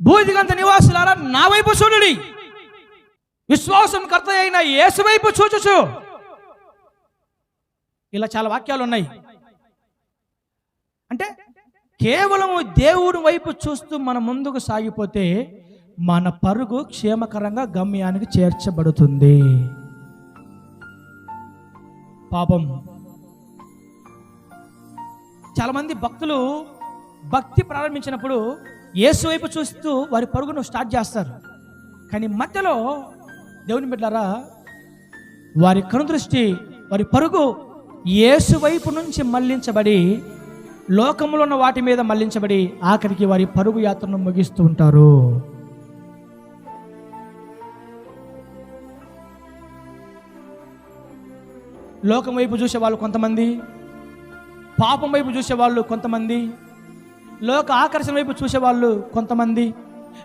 భూదిగంత నివాసులారా నా వైపు చూడుడి. విశ్వాసం కర్త అయిన యేసు వైపు చూచుచు. ఇలా చాలా వాక్యాలు ఉన్నాయి. అంటే కేవలం దేవుడి వైపు చూస్తూ మన ముందుకు సాగిపోతే మన పరుగు క్షేమకరంగా గమ్యానికి చేర్చబడుతుంది. పాపం. చాలామంది భక్తులు భక్తి ప్రారంభించినప్పుడు యేసు వైపు చూస్తూ వారి పరుగును స్టార్ట్ చేస్తారు. కానీ మధ్యలో దేవుని బిడ్డారా వారి కనుదృష్టి వారి పరుగు యేసు వైపు నుంచి మళ్ళించబడి లోకములో ఉన్న వాటి మీద మళ్ళించబడి ఆఖరికి వారి పరుగు యాత్రను ముగిస్తూ ఉంటారు. లోకం వైపు చూసే వాళ్ళు కొంతమంది పాపం వైపు చూసేవాళ్ళు కొంతమంది లోక ఆకర్షణ వైపు చూసేవాళ్ళు కొంతమంది.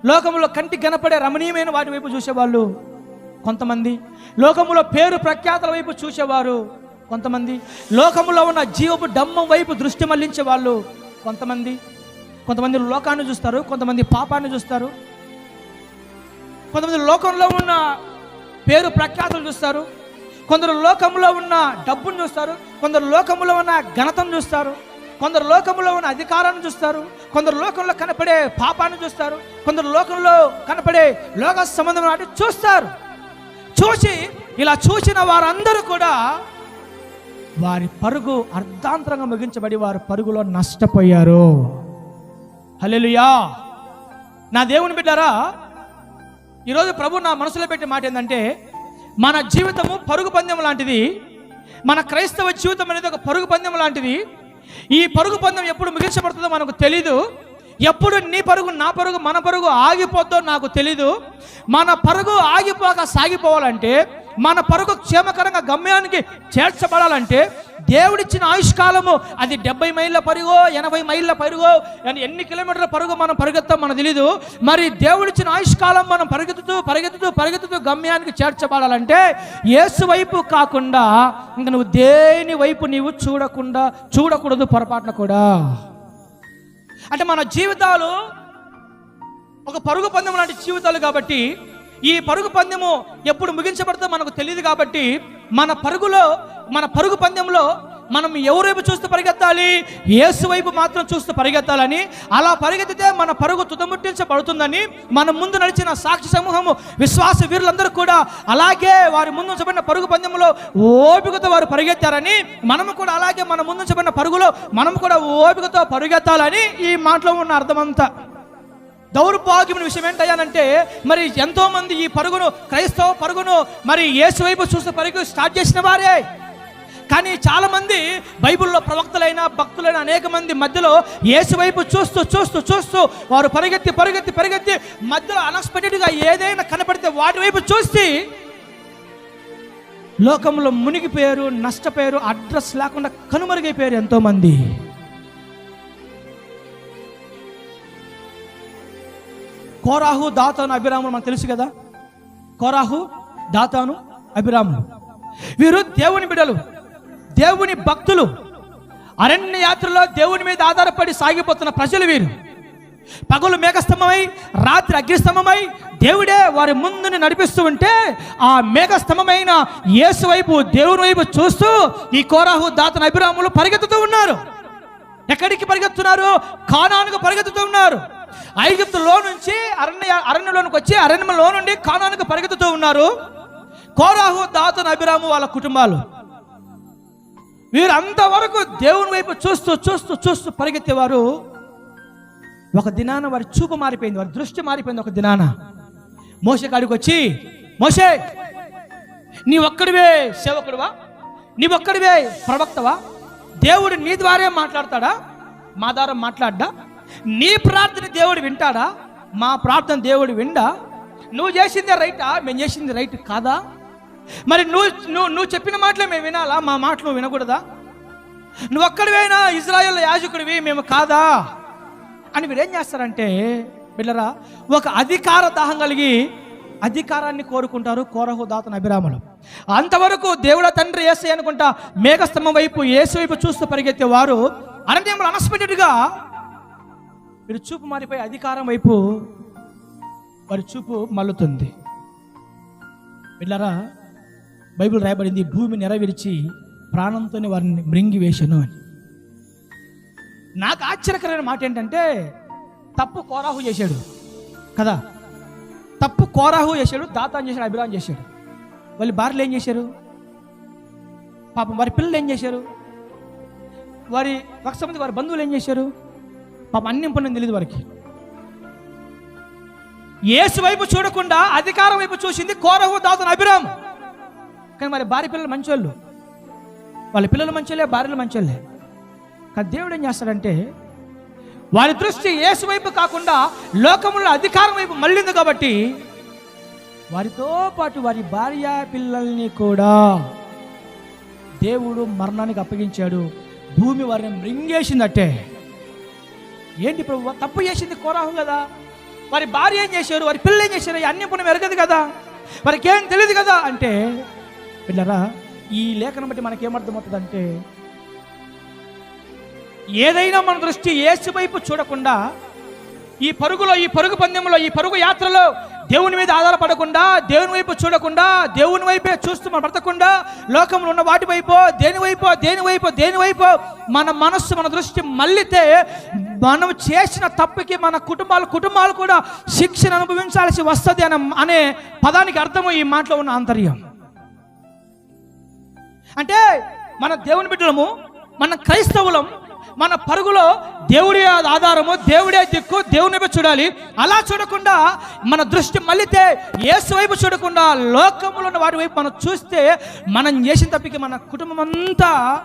లోకంలో కంటి కనపడే రమణీయమైన వాటి వైపు చూసేవాళ్ళు కొంతమంది. లోకములో పేరు ప్రఖ్యాతల వైపు చూసేవారు కొంతమంది. లోకములో ఉన్న జీవపు డమ్మం వైపు దృష్టి మళ్ళించే వాళ్ళు కొంతమంది. కొంతమంది లోకాన్ని చూస్తారు కొంతమంది పాపాన్ని చూస్తారు. కొంతమంది లోకంలో ఉన్న పేరు ప్రఖ్యాతులు చూస్తారు. కొందరు లోకంలో ఉన్న డబ్బును చూస్తారు. కొందరు లోకంలో ఉన్న ఘనతను చూస్తారు. కొందరు లోకంలో ఉన్న అధికారాన్ని చూస్తారు. కొందరు లోకంలో కనపడే పాపాన్ని చూస్తారు. కొందరు లోకంలో కనపడే లోక సంబంధం వాటి చూస్తారు. చూసి ఇలా చూసిన వారందరూ కూడా వారి పరుగు అర్ధాంతరంగా ముగించబడి వారి పరుగులో నష్టపోయారు. హలెలుయా నా దేవుని బిడ్డారా ఈరోజు ప్రభు నా మనసులో పెట్టే మాట ఏంటంటే మన జీవితము పరుగు పందెం లాంటిది. మన క్రైస్తవ జీవితం అనేది ఒక పరుగు పందెం లాంటిది. ఈ పరుగు పందెం ఎప్పుడు ముగించబడుతుందో మనకు తెలీదు. ఎప్పుడు నీ పరుగు నా పరుగు మన పరుగు ఆగిపోద్దో నాకు తెలీదు. మన పరుగు ఆగిపోక సాగిపోవాలంటే మన పరుగు క్షేమకరంగా గమ్యానికి చేర్చబడాలంటే దేవుడిచ్చిన ఆయుష్కాలము. అది డెబ్బై మైళ్ళ పరుగో ఎనభై మైళ్ళ పరుగో ఎన్ని కిలోమీటర్ల పరుగు మనం పరిగెత్తాం మనకు తెలీదు. మరి దేవుడిచ్చిన ఆయుష్కాలం మనం పరిగెత్తుతూ పరిగెత్తుతూ పరిగెత్తుతూ గమ్యానికి చేర్చబడాలంటే యేసు వైపు కాకుండా ఇంక నువ్వు దేని వైపు నీవు చూడకుండా చూడకూడదు పొరపాటున కూడా. అంటే మన జీవితాలు ఒక పరుగు పందెం లాంటి జీవితాలు కాబట్టి ఈ పరుగు పందెము ఎప్పుడు ముగించబడుతుందో మనకు తెలియదు కాబట్టి మన పరుగులో మన పరుగు పందెంలో మనం ఎవరైపు చూస్తూ పరిగెత్తాలి? యేసు వైపు మాత్రం చూస్తూ పరిగెత్తాలని అలా పరిగెత్తితే మన పరుగు తుదముట్టించబడుతుందని మన ముందు నడిచిన సాక్షి సమూహము విశ్వాస వీరులందరూ కూడా అలాగే వారి ముందు ఉంచబడిన పరుగు పందెంలో ఓపికతో వారు పరిగెత్తారని మనము కూడా అలాగే మన ముందు ఉంచబడిన పరుగులో మనం కూడా ఓపికతో పరుగెత్తాలని ఈ మాటలో ఉన్న అర్థమంతా. దౌర్భాగ్యమైన విషయం ఏంటయ్యానంటే మరి ఎంతోమంది ఈ పరుగును క్రైస్తవ పరుగును మరి యేసు వైపు చూస్తూ పరుగు స్టార్ట్ చేసిన వారే. కానీ చాలామంది బైబిల్లో ప్రవక్తలైన భక్తులైన అనేక మంది మధ్యలో యేసు వైపు చూస్తూ చూస్తూ చూస్తూ వారు పరిగెత్తి పరిగెత్తి పరిగెత్తి మధ్యలో అన్ఎక్స్పెక్టెడ్గా ఏదైనా కనపడితే వాటి వైపు చూసి లోకంలో మునిగిపోయారు నష్టపోయారు అడ్రస్ లేకుండా కనుమరుగైపోయారు ఎంతోమంది. కోరాహు దాతాను అభిరాములు మనకు తెలుసు కదా? కోరాహు దాతాను అభిరాములు. వీరు దేవుని బిడలు దేవుని భక్తులు అరణ్య యాత్రలో దేవుని మీద ఆధారపడి సాగిపోతున్న ప్రజలు వీరు. పగలు మేఘస్తంభమై రాత్రి అగ్నిస్తంభమై దేవుడే వారి ముందుని నడిపిస్తూ ఉంటే ఆ మేఘస్తంభమైన యేసు వైపు దేవుని వైపు చూస్తూ ఈ కోరాహు దాతన అభిరాములు పరిగెత్తుతూ ఉన్నారు. ఎక్కడికి పరిగెత్తున్నారు? కానానికి పరిగెత్తుతూ ఉన్నారు. ఐగుప్తులో నుంచి అరణ్య అరణ్యలోనికి వచ్చి అరణ్యంలో నుండి కానానికి పరిగెత్తుతూ ఉన్నారు. కోరాహు దాతన అభిరాము వాళ్ళ కుటుంబాలు. వీరు అంతవరకు దేవుని వైపు చూస్తూ చూస్తూ చూస్తూ పరిగెత్తేవారు ఒక దినాన వారి చూపు మారిపోయింది వారి దృష్టి మారిపోయింది ఒక దినాన. మోసే కాడికి వచ్చి మోసే నీ ఒక్కడివే సేవకుడువా? నీ ఒక్కడివే ప్రవక్తవా? దేవుడు నీ ద్వారే మాట్లాడతాడా? మా ద్వారా మాట్లాడ్డా? నీ ప్రార్థన దేవుడు వింటాడా? మా ప్రార్థన దేవుడు విండా? నువ్వు చేసిందే రైటా? మేము చేసింది రైట్ కాదా? మరి నువ్వు నువ్వు నువ్వు చెప్పిన మాటలే మేము వినాలా? మా మాటలు నువ్వు వినకూడదా? నువ్వు ఒక్కడివైనా ఇజ్రాయెల్ యాజకుడివి మేము కాదా? అని వీరేం ఏం చేస్తారంటే బిడ్డరా ఒక అధికార దాహం కలిగి అధికారాన్ని కోరుకుంటారు కోరహు దాతన అభిరాములు. అంతవరకు దేవుడ తండ్రి ఏసై అనుకుంటా మేఘస్తంభం వైపు ఏసు వైపు చూస్తూ పరిగెత్తే వారు అరణ్యంలో అన్ఎక్స్పెక్టెడ్గా మీరు చూపు మారిపోయి అధికారం వైపు వారి చూపు మల్లుతుంది పిల్లరా బైబిల్ రాయబడింది భూమి నెరవేర్చి ప్రాణంతోనే వారిని మృంగి వేశాను అని. నాకు ఆశ్చర్యకరమైన మాట ఏంటంటే తప్పు కోరాహు చేశాడు. కదా? తప్పు కోరాహు చేశాడు దాతాన్ చేశాడు అభిరామ్ చేశాడు. వాళ్ళ భార్యలు ఏం చేశారు? పాపం వారి పిల్లలు ఏం చేశారు? వారి పక్షమంది వారి బంధువులు ఏం చేశారు? పాపం అన్ని పనులు తెలియదు వారికి. యేసు వైపు చూడకుండా అధికారం వైపు చూసింది కోరహు దాతను అభిరామ్. కానీ మరి భార్య పిల్లలు మంచోళ్ళు. వాళ్ళ పిల్లలు మంచోళ్ళే భార్యలు మంచోళ్ళే. కానీ దేవుడు ఏం చేస్తాడంటే వారి దృష్టి యేసు వైపు కాకుండా లోకంలో అధికారం వైపు మళ్ళింది కాబట్టి వారితో పాటు వారి భార్య పిల్లల్ని కూడా దేవుడు మరణానికి అప్పగించాడు. భూమి వారిని మృంగేసిందట్టే. ఏంటి ప్రభు తప్పు చేసింది కోరాహం కదా? వారి భార్య ఏం చేశారు? వారి పిల్లలు ఏం చేశారు? అన్ని పని ఎరగదు కదా? వారికి ఏం తెలియదు కదా? అంటే పిల్లరా ఈ లేఖనం బట్టి మనకేమర్థమవుతుందంటే ఏదైనా మన దృష్టి ఏసు వైపు చూడకుండా ఈ పరుగులో ఈ పరుగు పందెంలో ఈ పరుగు యాత్రలో దేవుని మీద ఆధారపడకుండా దేవుని వైపు చూడకుండా దేవుని వైపే చూస్తూ మనం బ్రతకుండా లోకంలో ఉన్న వాటి వైపు దేని వైపు దేని వైపు దేని వైపు మన మనస్సు మన దృష్టి మళ్ళితే మనం చేసిన తప్పుకి మన కుటుంబాలు కుటుంబాలు కూడా శిక్షణ అనుభవించాల్సి వస్తుంది అనే అనే పదానికి అర్థము ఈ మాటలో ఉన్న ఆంతర్యం. అంటే మన దేవుని బిడ్డలము మన క్రైస్తవులం మన పరుగులో దేవుడి ఆధారము దేవుడే దిక్కు దేవుని వైపు చూడాలి. అలా చూడకుండా మన దృష్టి మళ్ళితే ఏసు వైపు చూడకుండా లోకంలో ఉన్న వాటి వైపు మనం చూస్తే మనం చేసిన తప్పికి మన కుటుంబం అంతా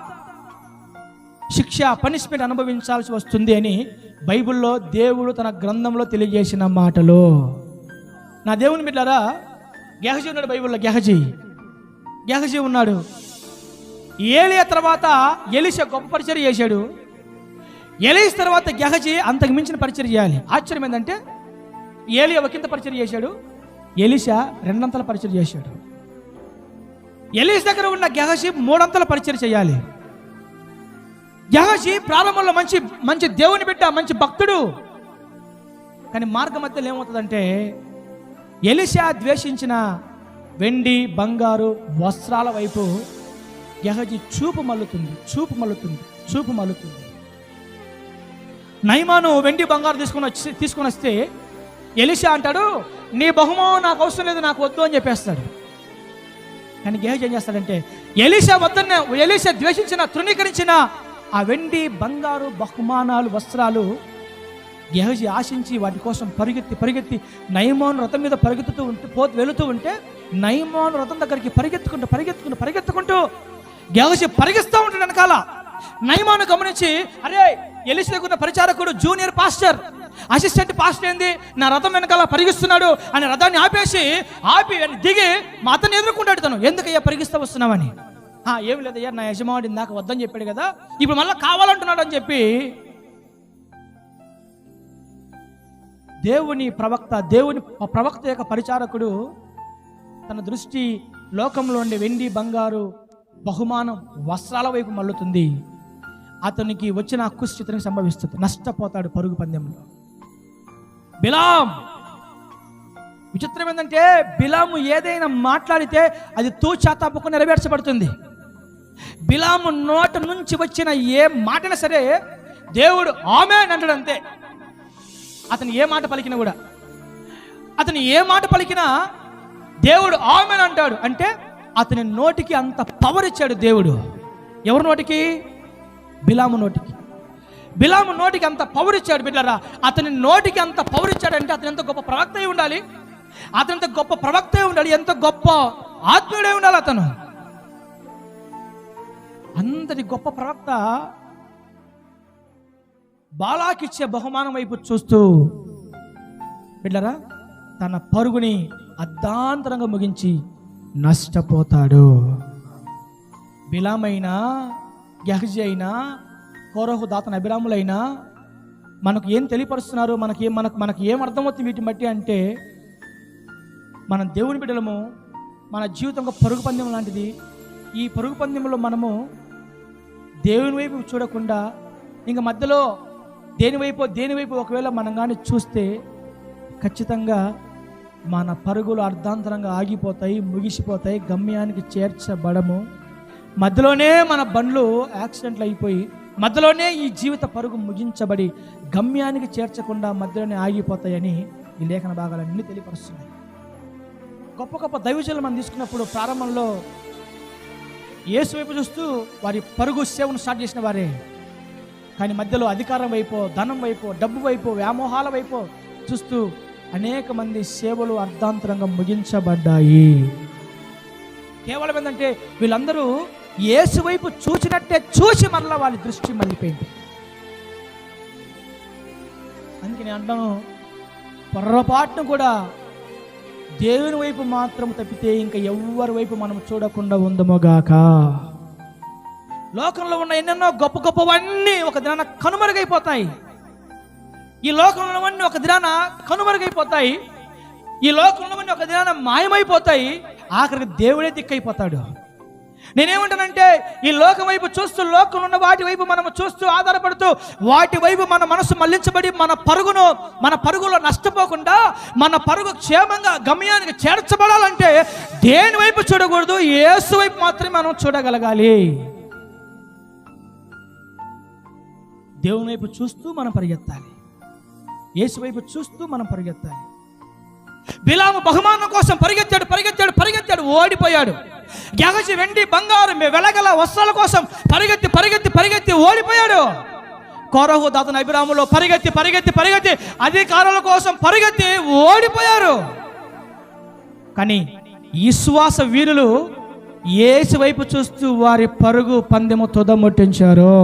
శిక్ష పనిష్మెంట్ అనుభవించాల్సి వస్తుంది అని బైబిల్లో దేవుడు తన గ్రంథంలో తెలియజేసిన మాటలు. నా దేవుని బిడ్డారా గెహజీ ఉన్నాడు బైబిల్లో గెహజీ. గెహజీ ఉన్నాడు. ఏలియా తర్వాత ఎలిష గొప్ప పరిచయం చేశాడు. ఎలీస్ తర్వాత గెహజీ అంతకు మించిన పరిచయం చేయాలి. ఆశ్చర్యం ఏంటంటే ఏలియా ఒకంత పరిచయం చేశాడు ఎలిష రెండంతల పరిచయం చేశాడు. ఎలీస్ దగ్గర ఉన్న గెహజీ మూడంతల పరిచయం చేయాలి. గెహజీ ప్రారంభంలో మంచి మంచి దేవుని బిడ్డ మంచి భక్తుడు. కానీ మార్గ మధ్యలో ఏమవుతుందంటే ఎలిషా ద్వేషించిన వెండి బంగారు వస్త్రాల వైపు గెహజీ చూపు మల్లుతుంది చూపు మల్లుతుంది చూపు మల్లుతుంది. నైమాను వెండి బంగారు తీసుకుని వచ్చి తీసుకుని వస్తే ఎలిషా అంటాడు నీ బహుమానం నాకు అవసరం లేదు నాకు వద్దు అని చెప్పేస్తాడు. కానీ గేహజ్ ఏం చేస్తాడంటే ఎలిషా వద్దన్న ఎలిషా ద్వేషించిన తృణీకరించిన ఆ వెండి బంగారు బహుమానాలు వస్త్రాలు గెహజీ ఆశించి వాటి కోసం పరిగెత్తి పరిగెత్తి నయమాను రథం మీద పరిగెత్తుతూ ఉంటే పోతూ వెళుతూ ఉంటే నయమాను రథం దగ్గరికి పరిగెత్తుకుంటూ పరిగెత్తుకుంటూ పరిగెత్తుకుంటూ గేవసి పరిగిస్తూ ఉంటాడు వెనకాల. నయమాను గమనించి అరే ఎలిసి దగ్గర పరిచారకుడు జూనియర్ పాస్టర్. అసిస్టెంట్ పాస్టర్ ఏంది? నా రథం వెనకాల పరిగిస్తున్నాడు అని రథాన్ని ఆపేసి ఆపి దిగి మా అతన్ని ఎదుర్కొంటాడు తను. ఎందుకయ్యా పరిగిస్తూ వస్తున్నావని? ఏం లేదయ్యా నా యజమానుడు నాకు వద్దని చెప్పాడు కదా. ఇప్పుడు మళ్ళీ కావాలంటున్నాడు అని చెప్పి దేవుని ప్రవక్త దేవుని ప్రవక్త యొక్క పరిచారకుడు తన దృష్టి లోకంలో ఉండే వెండి బంగారు బహుమానం వస్త్రాల వైపు మళ్ళుతుంది. అతనికి వచ్చిన అక్కుస్థితిని సంభవిస్తుంది. నష్టపోతాడు పరుగు పందెంలో. బిలాం! విచిత్రం ఏంటంటే బిలాము ఏదైనా మాట్లాడితే అది తూచా తప్పకు నెరవేర్చబడుతుంది. బిలాము నోట నుంచి వచ్చిన ఏ మాటైనా సరే దేవుడు ఆమె అంటాడు అంతే. అతను ఏ మాట పలికినా కూడా. అతను ఏ మాట పలికినా దేవుడు ఆమె అంటాడు. అంటే అతని నోటికి అంత పవర్ ఇచ్చాడు దేవుడు. ఎవరి నోటికి? బిలాము నోటికి. బిలాము నోటికి అంత పవర్ ఇచ్చాడు బిడ్డరా. అతని నోటికి అంత పవర్ ఇచ్చాడంటే అతను ఎంత గొప్ప ప్రవక్త అయి ఉండాలి? అతను ఎంత గొప్ప ప్రవక్త అయి ఉండాలి? ఎంత గొప్ప ఆత్మీయుడై ఉండాలి అతను? అంతటి గొప్ప ప్రవక్త బాలాకిచ్చే బహుమానం వైపు చూస్తూ బిడ్డరా తన పరుగుని అర్ధాంతరంగా ముగించి నష్టపోతాడు. బిలామైనా గహజీ అయినా కోరహు దాతన అభిరాములైనా మనకు ఏం తెలియపరుస్తున్నారు? మనకి ఏం మనకు మనకు ఏం అర్థమవుతుంది వీటిని బట్టి అంటే మన దేవుని బిడ్డలము మన జీవితం ఒక పరుగు పందెం లాంటిది. ఈ పరుగు పందెంలో మనము దేవుని వైపు చూడకుండా ఇంక మధ్యలో దేని వైపు ఒకవేళ మనం కానీ చూస్తే ఖచ్చితంగా మన పరుగులు అర్ధాంతరంగా ఆగిపోతాయి ముగిసిపోతాయి గమ్యానికి చేర్చబడము. మధ్యలోనే మన బండ్లు యాక్సిడెంట్లు అయిపోయి మధ్యలోనే ఈ జీవిత పరుగు ముగించబడి గమ్యానికి చేర్చకుండా మధ్యలోనే ఆగిపోతాయని ఈ లేఖన భాగాలన్నీ తెలియపరుస్తున్నాయి. గొప్ప గొప్ప దైవజలు మనం తీసుకున్నప్పుడు ప్రారంభంలో యేసు వైపు చూస్తూ వారి పరుగు సేవను స్టార్ట్ చేసిన వారే. కానీ మధ్యలో అధికారం వైపో ధనం వైపో డబ్బు వైపు వ్యామోహాల వైపో చూస్తూ అనేక మంది సేవలు అర్ధాంతరంగా ముగించబడ్డాయి. కేవలం ఏంటంటే వీళ్ళందరూ యేసు వైపు చూసినట్టే చూసి మరలా వాళ్ళ దృష్టి మళ్ళీపోయింది. అందుకే నేను అంటాను పొరపాటును కూడా దేవుని వైపు మాత్రం తప్పితే ఇంకా ఎవరి వైపు మనం చూడకుండా ఉందమోగాక లోకంలో ఉన్న ఎన్నెన్నో గొప్ప గొప్పవన్నీ ఒక దినాన కనుమరుగైపోతాయి. ఈ లోకంలో ఉన్నవన్నీ ఒక దినాన కనుమరుగైపోతాయి. ఈ లోకంలో ఉన్నవన్నీ ఒక దినాన మాయమైపోతాయి. ఆఖరికి దేవుడే దిక్కైపోతాడు. నేనేమంటానంటే ఈ లోకం వైపు చూస్తూ లోకంలో ఉన్న వాటి వైపు మనం చూస్తూ ఆధారపడుతూ వాటి వైపు మన మనసు మళ్ళించబడి మన పరుగును మన పరుగులో నష్టపోకుండా మన పరుగు క్షేమంగా గమ్యానికి చేర్చబడాలంటే దేని వైపు చూడకూడదు? ఏసు వైపు మాత్రమే మనం చూడగలగాలి. దేవుని వైపు చూస్తూ మనం పరిగెత్తాలి. యేసు వైపు చూస్తూ మనం పరిగెత్తాలి. బిలాము బహుమానం కోసం పరిగెత్తాడు పరిగెత్తాడు పరిగెత్తాడు ఓడిపోయాడు. గెగసి వెండి బంగారం వెలగల వస్త్రాల కోసం పరిగెత్తి పరిగెత్తి పరిగెత్తి ఓడిపోయాడు. కోరహు దాతను అభిరాములో పరిగెత్తి పరిగెత్తి పరిగెత్తి అధికారుల కోసం పరిగెత్తి ఓడిపోయారు. కానీ విశ్వాస వీరులు ఏసు వైపు చూస్తూ వారి పరుగు పందెము తుదముట్టించారు.